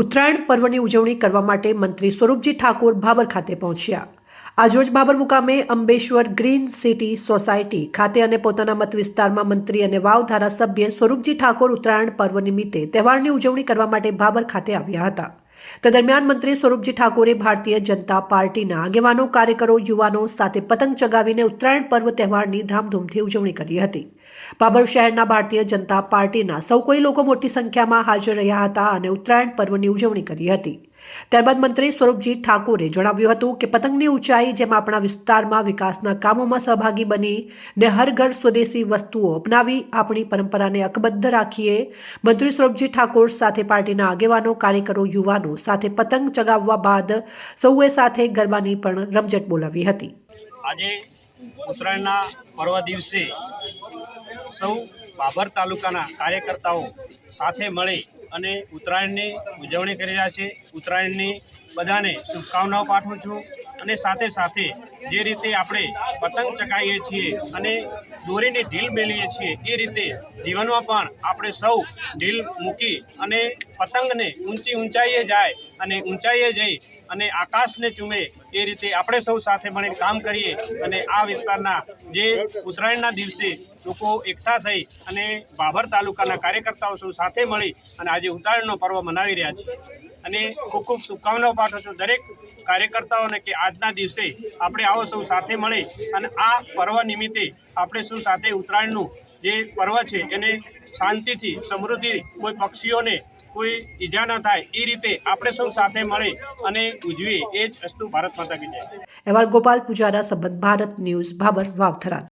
ઉત્તરાયણ પર્વની ઉજવણી કરવા માટે મંત્રી સ્વરૂપજી ઠાકોર ભાબર ખાતે પહોંચ્યા. આજરોજ ભાબર મુકામે અંબેશ્વર ગ્રીન સિટી સોસાયટી ખાતે અને પોતાના મત વિસ્તારમાં મંત્રી અને વાવ ધારાસભ્ય સ્વરૂપજી ઠાકોર ઉત્તરાયણ પર્વ નિમિત્તે તહેવારની ઉજવણી કરવા માટે ભાબર ખાતે આવ્યા હતા. તે દરમિયાન મંત્રી સ્વરૂપજી ઠાકોરે ભારતીય જનતા પાર્ટીના આગેવાનો, કાર્યકરો, યુવાનો સાથે પતંગ ચગાવીને ઉત્તરાયણ પર્વ તહેવારની ધામધૂમથી ઉજવણી કરી હતી. બાબર શહેરના ભારતીય જનતા પાર્ટીના સૌ કોઈ લોકો મોટી સંખ્યામાં હાજર રહ્યા હતા અને ઉત્તરાયણ પર્વની ઉજવણી કરી હતી. ત્યારબાદ મંત્રી સ્વરૂપજી ઠાકોરે જણાવ્યું હતું કે પતંગની ઊંચાઈ, જેમ આપણા વિસ્તારમાં વિકાસના કામોમાં સહભાગી બની ને હર ઘર સ્વદેશી વસ્તુઓ અપનાવી આપણી પરંપરાને અકબદ્ધ રાખીએ, મંત્રી સ્વરૂપજી ઠાકોર સાથે પાર્ટીના આગેવાનો, કાર્યકરો, યુવાનો સાથે પતંગ ચગાવવા બાદ સૌએ સાથે ગરબાની પણ રમઝટ બોલાવી હતી. આજે ઉત્તરાયણના પર્વ દિવસે સૌ બાબર તાલુકાના કાર્યકર્તાઓ સાથે મળી અને ઉત્તરાયણની ઉજવણી કરી રહ્યા છે. ઉત્તરાયણની બધાને શુભકામનાઓ પાઠવું છું અને સાથે સાથે જે રીતે આપણે પતંગ ચકાવીએ છીએ અને દોરીની ઢીલ મેળવીએ છીએ, એ રીતે જીવનમાં પણ આપણે સૌ ઢીલ મૂકી અને પતંગને ઊંચી ઊંચાઈએ જાય અને ઊંચાઈએ જઈ અને આકાશને ચૂમે, એ રીતે આપણે સૌ સાથે મળીને કામ કરીએ અને આ વિસ્તારના જે ઉત્તરાયણના દિવસે લોકો એકઠા થઈ અને બાબર તાલુકાના કાર્યકર્તાઓ સૌ સાથે મળી અને આજે ઉત્તરાયણનો પર્વ મનાવી રહ્યા છે અને ખૂબ ખૂબ શુભકામનાઓ પાઠવું છું દરેક કાર્યકર્તાઓને કે આજના દિવસે આપણે આવો સૌ સાથે મળે અને આ પર્વ નિમિત્તે આપણે સૌ સાથે ઉત્તરાયણનું જે પર્વ છે એને શાંતિથી, સમૃદ્ધિ, કોઈ પક્ષીઓને કોઈ ઈજા ન થાય, એ રીતે આપણે સૌ સાથે મળે અને ઉજવીએ. એ જ વસ્તુ ભારત માતા કી જય. અહેવાલ ગોપાલ પૂજારા, સંબંધ ભારત ન્યૂઝ ભાબર વાવથરા.